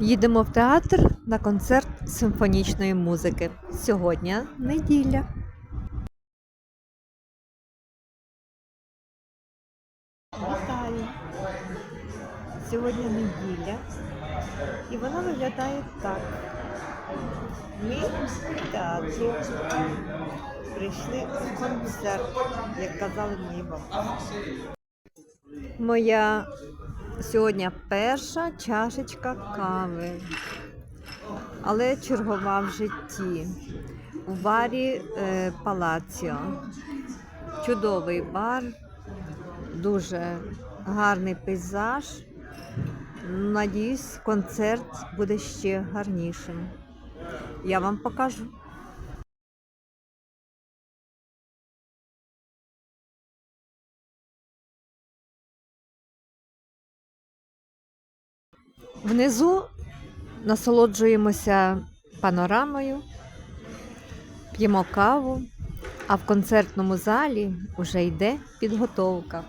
Їдемо в театр на концерт симфонічної музики. Сьогодні неділя. Вітаю! Сьогодні неділя, і вона виглядає так. Ми в театрі прийшли в концерт, як казали мені бабусі. Моя сьогодні перша чашечка кави, але чергова в житті. У барі е, Палаціо. Чудовий бар, дуже гарний пейзаж. Надіюсь, концерт буде ще гарнішим. Я вам покажу. Внизу насолоджуємося панорамою, п'ємо каву, а в концертному залі вже йде підготовка.